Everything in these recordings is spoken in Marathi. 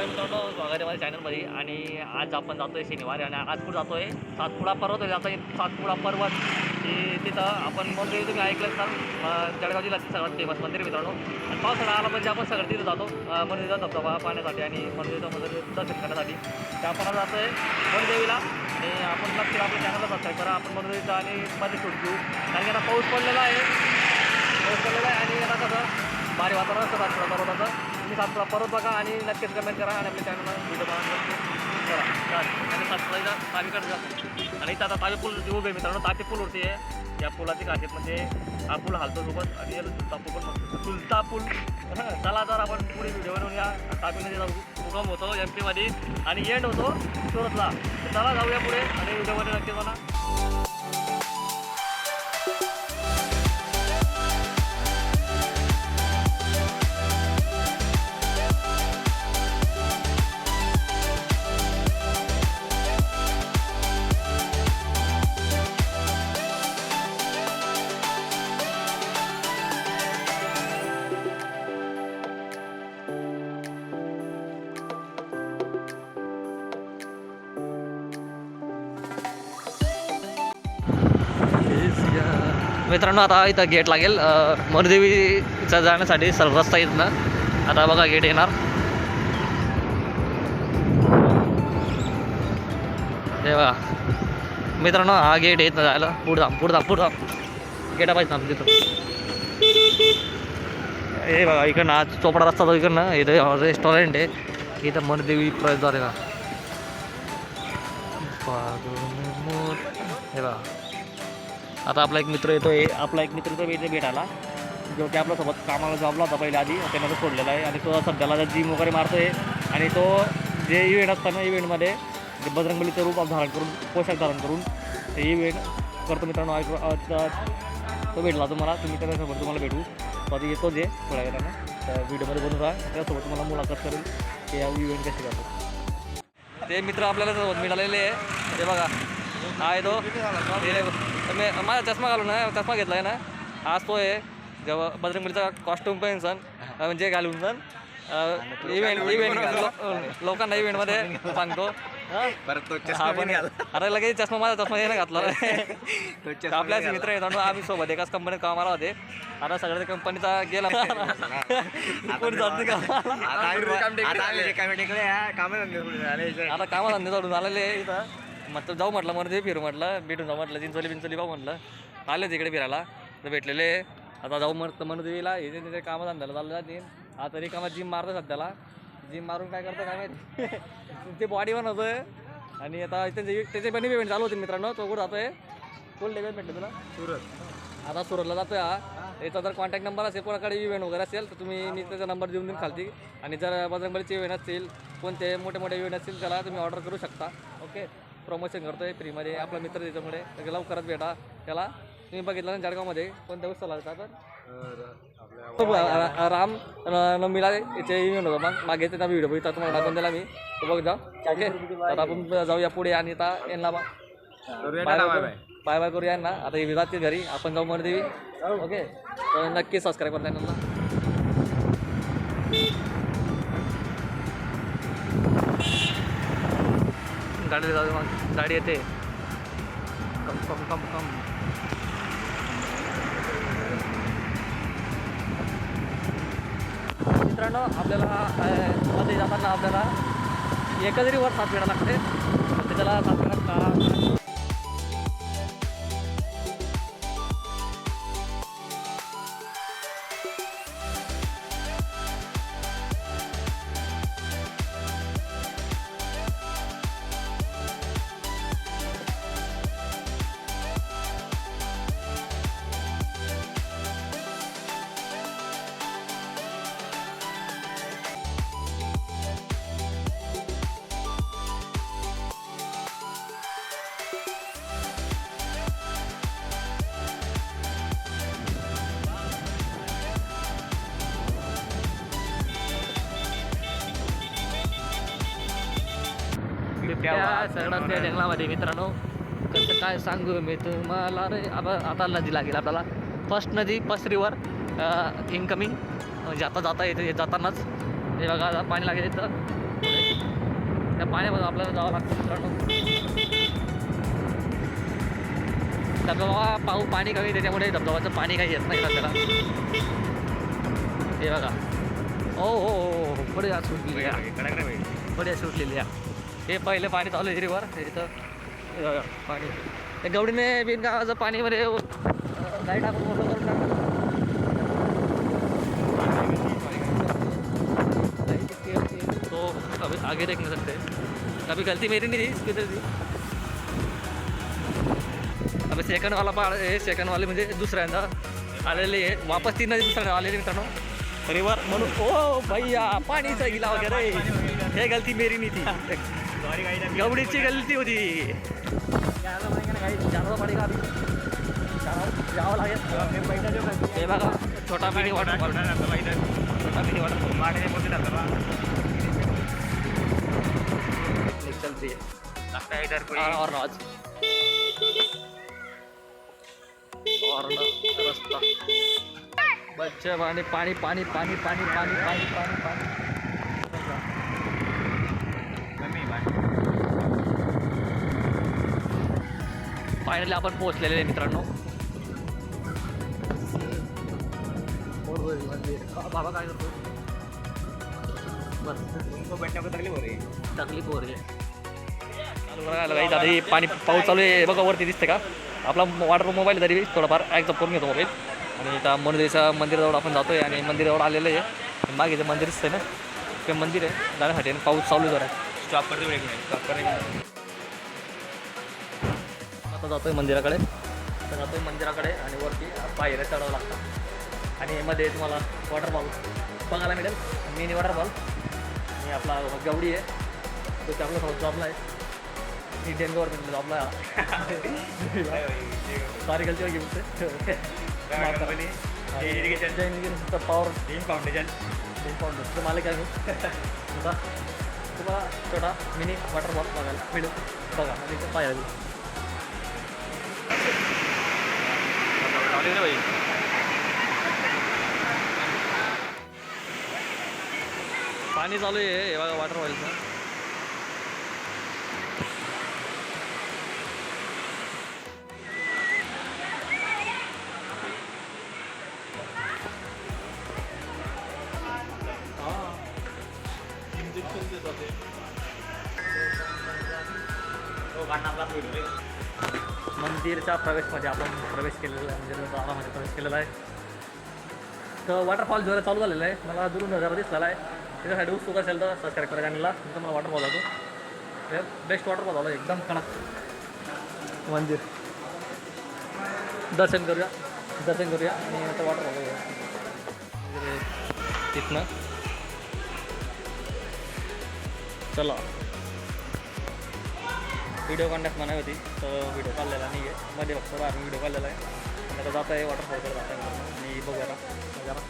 नमस्कार मित्रांनो स्वागत आहे माझ्या चॅनलमध्ये आणि आज आपण जातोय शनिवारी आणि आज कुठं आहे सातपुडा पर्वत आहे. सातपुडा पर्वत. हे तिथं आपण मंदिर तुम्ही ऐकलं तर जळगाव जिल्ह्यात सगळ्यात फेमस मंदिर मित्रांनो. आणि पावसाळा आला म्हणजे आपण सगळं तिथं जातो. मंदिरचा धबधबा पाहण्यासाठी आणि मंदिरचा मंदिर दर्शन करण्यासाठी. तर आपण जातो आहे मनदेवीला आणि आपण नक्की आपल्या चॅनलला सबस्क्राईब करा. आपण मनदेवीचा आणि मध्ये शूट घेऊ. कारण की आता पाऊस पडलेला आहे. पाऊस पडलेला आहे आणि आता कसं भारी वातावरण असतं सातपुडा पर्वताचं तुम्ही सातपुडा पर्वत बघा आणि नक्कीच कमेंट करा आणि आपल्या चॅनलला व्हिडिओ करा आणि सातपुडाचा तावीकडे जातो आणि इथं आता तावी पूल उभे आहे मित्रांनो. तापी पूल आहे. या पुलाची खासियत म्हणजे हा पूल हालतो सोबत. आणि याला चुलता पूल पण म्हणतो चुलता पूल चला तर आपण पुढे व्हिडिओ बनवून या तापी नदीचा मुकाम उगम होतो एम पीमध्ये आणि एंड होतो सुरतला चला जाऊया पुढे. आणि व्हिडिओमध्ये नक्की मला मित्रांनो आता इथं गेट लागेल. मरुदेवीचा जाण्यासाठी सर्व रस्ता इथनं. आता बघा गेट येणार. हे बघा. मित्रांनो हा गेट येत जायला. पुढं थांब पुढं थांब पुढं थांब. गेटा पाहिजे थांब तिथं. हे बघा इकडनं आज चोपडा रस्ता तो इकडनं. इथं रेस्टॉरंट आहे. इथं मरुदेवी प्रवेशद्वार आहे का हे बघा. आता आपला एक मित्र येतोय आपला एक मित्र तो इथे भेटायला जो की आपल्यासोबत कामाला जॉबला होता पहिले आधी त्यानं तो सोडलेला आहे. आणि तो सध्याला जिम वगैरे मारतोय. आणि तो जे इव्हेंट असतात ना इव्हेंटमध्ये जे बजरंगबलीचं रूप धारण करून पोशाख धारण करून ते इव्हेंट करतो मित्रांनो. तो भेटला तुम्हाला तुम्ही त्याच्यासोबत तुम्हाला भेटू. तो येतो जे थोड्या वेळानं. तर व्हिडिओमध्ये बनवून राहा. त्यासोबत तुम्हाला मुलाखत करेल की या इव्हेंट कसे करतो. ते मित्र आपल्याला सोबत मिळालेले आहे. ते बघा. हा आहे तो. हे मी माझा चष्मा घालून ना चष्मा घेतला आहे ना. आज तो आहे जेव्हा बजरंगबलीचा कॉस्ट्युम पण सण म्हणजे घालून सण इव्हेंट इव्हेंट लोकांना इव्हेंटमध्ये सांगतो? परत तो पण अरे लगेच चष्मा माझा चष्मा यानं घातला. आपल्याच मित्र आहे मित्रांनो आम्ही सोबत एकाच कंपनीत कामाला होते. आता सगळ्या कंपनीचा गेला कोण जात का? आता कामाला धंदे आलेले इथं. मग जाऊ म्हटलं म्हणून फिरू म्हटलं भेटून जाऊ म्हटलं चिंचोली बिंचोली पाहू म्हटलं. आले तिकडे फिरायला तर भेटलेले. आता जाऊ म्हणत म्हणून देवीला हे जे तिथे कामं धंद्याला चाललं जातील आता तरी कामात जिम मारतो सध्याला. जिम मारून काय करतं काय माहिती? ते बॉडी बनवतोय आणि आता त्याचे त्याचे पण इव्हेंट चालू होते मित्रांनो. तो कुठं जातोय? कोण लेवल भेटलं तुला? सुरत. आता सुरतला जातोय हा. याचा जर कॉन्टॅक्ट नंबर असेल कोणाकडे इव्हेंट वगैरे असेल तर तुम्ही मी त्याचा नंबर देऊन देईन खालती. आणि जर बजरंगबलीचे इव्हेंट असतील कोणते मोठे मोठे इव्हेंट असतील त्याला तुम्ही ऑर्डर करू शकता. ओके प्रमोशन करतोय फ्रीमध्ये. आपला मित्र त्याच्यामुळे. तर लवकरच भेटा. त्याला तुम्ही बघितलं ना जळगावमध्ये. कोणत्या उत्सव लागतात तर राम न- नवमीला याचे इव्हेंट होतं. मग मागे त्याचा व्हिडिओ बघितला. तुम्हाला टाकून दिला मी. तो बघ जा. ओके? तर आपण जाऊया पुढे आणि आता यांना बाय बाय बाय बाय. करूया ना आता हे घरी. आपण जाऊ म्हणते ओके? तर नक्की सबस्क्राईब करता यांना गाडी जाऊ मग. गाडी येते. कम कम कम कम. मित्रांनो आपल्याला मध्ये जाताना आपल्याला एका जरी वर साथ घ्यायला लागते. त्याला साथ का त्या जंगलामध्ये मित्रांनो. कसं काय सांगू मी तुम्हाला रे? आता आता नदी लागेल आपल्याला. फर्स्ट नदी फर्स्ट रिवर इनकमिंग आता जाता येते जातानाच. हे बघा पाणी लागेल इथं. त्या पाण्यामध्ये आपल्याला जावं लागतं मित्रांनो. धबधबा पाहू पाणी कमी त्याच्यामुळे धबधबाचं पाणी काही येत नाही आपल्याला हे बघा. हो हो हो हो पुढे सुटलेली आहे. पुढे सुटलेली आहे. हे पहिले पाणी चालू आहे रिवर इथं पाणी. त्या गवडीने बिनगावाचं पाणीमध्ये गाडी टाकून मोठं करून टाकलं. तो अभी आगे देख नहीं सकते कभी गलती मेरी नहीं थी किधर थी? अबे सेकंड वाला पाड हे सेकंड वाले म्हणजे दुसऱ्यांदा आलेले आहे वापस तीन दुसऱ्यांदा आलेले मित्रांनो। रिवर म्हणून ओ भैया पाणीचा गिला हो वगैरे हे गलती मेरी नाही थी। गवडीची गलती होती. हे बघा छोटा पिढी वॉटरफॉल छोटा पिढी वॉटरफॉल चलती है और और और रस्ता बच्चे पाणी पाणी पाणी पाणी पाणी पाणी पाणी पाणी पाणी. फायनली आपण पोहोचलेले आहे मित्रांनो. बाबा काय करतो बस. तकलीफ हो रही है दादा हे पाणी पाऊस चालू आहे. बघा वरती दिसते का? आपला वॉटर मोबाईल तरी थोडाफार ॲक्झअप करून घेतो मोबाईल आणि आता मंदिराच्या मंदिराजवळ आपण जातोय आणि मंदिराजवळ आलेलं आहे. मागे जे मंदिर दिसतंय ना ते मंदिर आहे. जाण्यासाठी आणि पाऊस चालू आहे जरा. स्टॉप करते ब्रेक नाही. स्टॉप करते आता जातो आहे मंदिराकडे जातोय जातो आहे मंदिराकडे आणि वरती पायऱ्या चढावं लागतात. आणि मध्ये तुम्हाला वॉटर बॉल बघायला मिळेल. मिनी वॉटर बॉल आणि आपला गवडी आहे. तो त्यामुळे थोडा जॉबला आहे. इंडियन गव्हर्नमेंट जॉबला सॉरी कल्चर घेऊन power deem foundation deem foundation मालिक आहे तुम्हाला छोटा मिनी वॉटर बॉल बघायला मिळेल. बघा मी पाहिजे पानी আছে ভাই पाणी चालू आहे एवढा वाटर व्हायचं इंजेक्शन देतात ते मंदिरच्या प्रवेशमध्ये आपण प्रवेश केलेला आहे म्हणजे दारामध्ये प्रवेश केलेला आहे. तर वॉटरफॉल जोरा चालू झालेला आहे. मला दुरून नजारा दिसलेला आहे. त्याच्यासाठी उत्सुक असेल तर सबस्क्राईब करा चॅनलला तुमचा मला वॉटरफॉल जातो बेस्ट वॉटरफॉल झाला एकदम कडक मंदिर. दर्शन करूया. दर्शन करूया आणि आता वॉटरफॉल बघूया. तिथनं. चला. व्हिडिओ कॉन्टॅक्ट म्हणावी होती तर व्हिडिओ काढलेला नाही आहे मध्ये फक्त बाहेर व्हिडिओ काढलेला आहे. आता जात आहे वॉटरफॉलकडे जात आहे आणि बघूया आता. जरा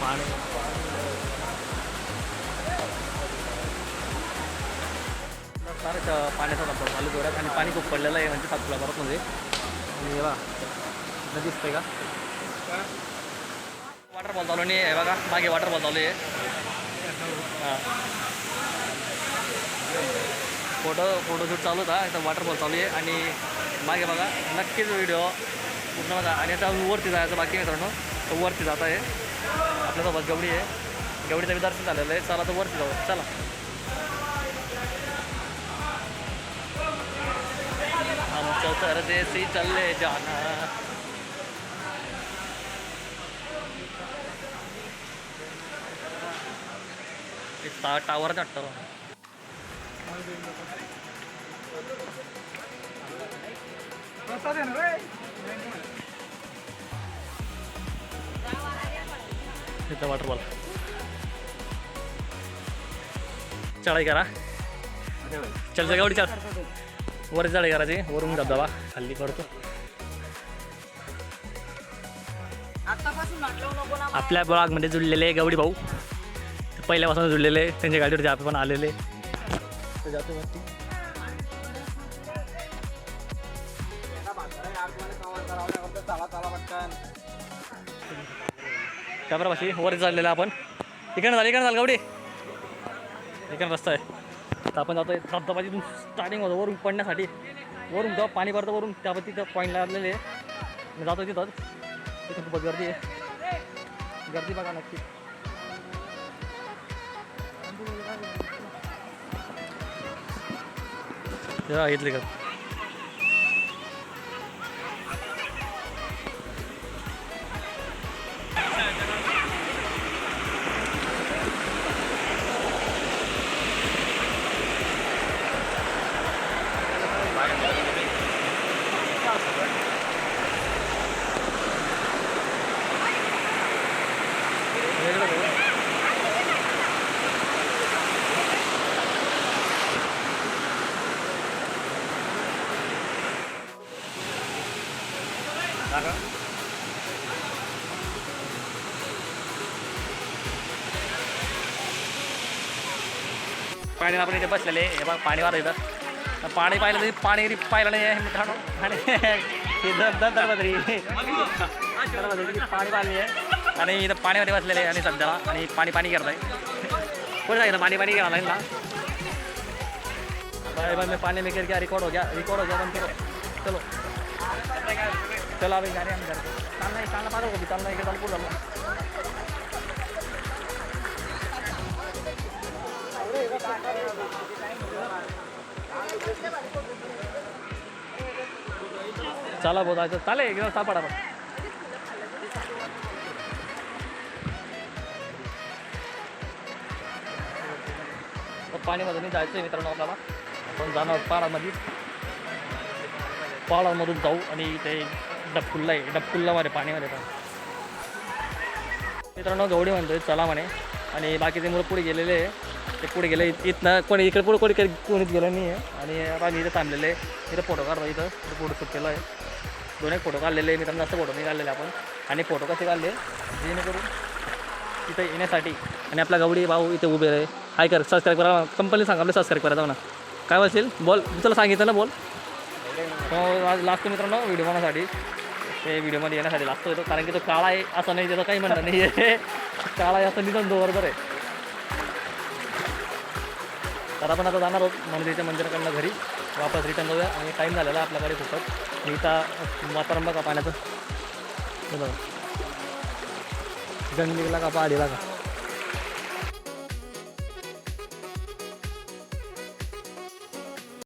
पाणी. फारच पाण्याचा धबधबा चालू जोरात आणि पाणी खूप पडलेलं आहे म्हणजे सातपुला परत मध्ये आणि हे बघा दिसतंय का? वॉटरफॉल चालू नाही आहे बघा. मागे वॉटरफॉल चालू आहे. फोटो फोटोशूट चालू होता आता वॉटरफॉल चालू आहे आणि मागे बघा नक्कीच व्हिडिओ पूर्ण बघा. आणि आता वरती जायचं बाकी मित्रांनो. तर वरती जात आहे. आपल्यासोबत गवडी आहे. गवडीचं मी दर्शन झालेलं आहे. चला तर वरती जाऊ. चला. आमचं परदेसी चालले जाना. टा टावर वाटतं इथं वॉटरफॉल चढाई करा. चल गावडी चल. वर चढाई करायची वरून धबधबा खाली पडतो आपल्या ब्लॉगमध्ये जुळलेले गवडी भाऊ. पहिल्यापासून जुळलेले त्यांच्या गाडीवरती आपण पण आलेले. जातो. कॅमेरापाशी वर चाललेला आपण. इकडनं झालं इकडनं झालं गवडी. इकडनं रस्ता आहे. तर आपण जातो आहे धबधबाची स्टार्टिंग होतं वरून पडण्यासाठी. वरून जेव्हा पाणी पडतं वरून त्यावर तिथं पॉईंट लागलेले मी जातो तिथंच. तिथं खूपच गर्दी आहे. गर्दी बघा नक्की. घेतली का पाणी आपण इथे बसलेले हे बघ पाणी वारं इथं. पाणी पाहिलं तरी पाणी पाहिलं नाही आहे मित्रांनो. आणि दरबदरी दरबदरी पाणी पाहिली आहे. आणि इथं पाणीमध्ये बसलेले आणि सध्याला. आणि पाणी पाणी करत आहे कोण सांगितलं? पाणी पाणी करा ना? भाई भाई मैं पानी में गिर गया रिकॉर्ड हो गया रिकॉर्ड हो गया बंद करो. चलो. चलो अभी गाड़ी हम घर चलना चलना पारो कभी चलना इकडे चालू झालं चला. भाऊ जायचं चालेल एकदम सापडा मग पाणीमध्ये नाही जायचं आहे मित्रांनो आपल्याला. आपण जाणार पाडामध्ये पाडामधून जाऊ आणि ते डबकुल्ला आहे डबकुल्लामध्ये पाणीमध्ये पण मित्रांनो गवडी म्हणतोय चला म्हणे. आणि बाकीचे मुलं पुढे गेलेले आहे. ते पुढे गेले इथनं कोणी इकडे पुढे कोणी काही कोणीच गेलं नाही आहे आणि आता आम्ही इथं थांबलेले आहे. इथं फोटो काढतो इथं. फोटो शूट केलं आहे. दोन एक फोटो काढलेले आहे. मित्रांनो असं फोटो नाही काढलेले आपण. आणि फोटो कसे काढले? जेणेकरून इथं येण्यासाठी. आणि आपला गवडी भाऊ इथे उभे आहे. हाय कर सबस्क्राईब करा. कंपनी सांगा आपलं सबस्क्राईब करा जाऊ ना. काय बोलशील? बोल. तुला सांगितलं ना बोल. लास्ट आज मित्रांनो व्हिडिओ बनवण्यासाठी. ते व्हिडिओमध्ये येण्यासाठी लागतो येतो कारण की तो काळा आहे असं नाही त्याचं काही म्हणणं नाही आहे काळा आहे असं निधन तो बरोबर आहे. तर आपण आता जाणार आहोत मंदिराच्या मंदिराकडनं घरी. वापस रिटर्न जाऊया आणि टाईम झालेला आहे आपल्याकडे फुकट मी इथं वातावरण बघा पाण्याचं. हे बघा. गंगलीला का पहाडीला का?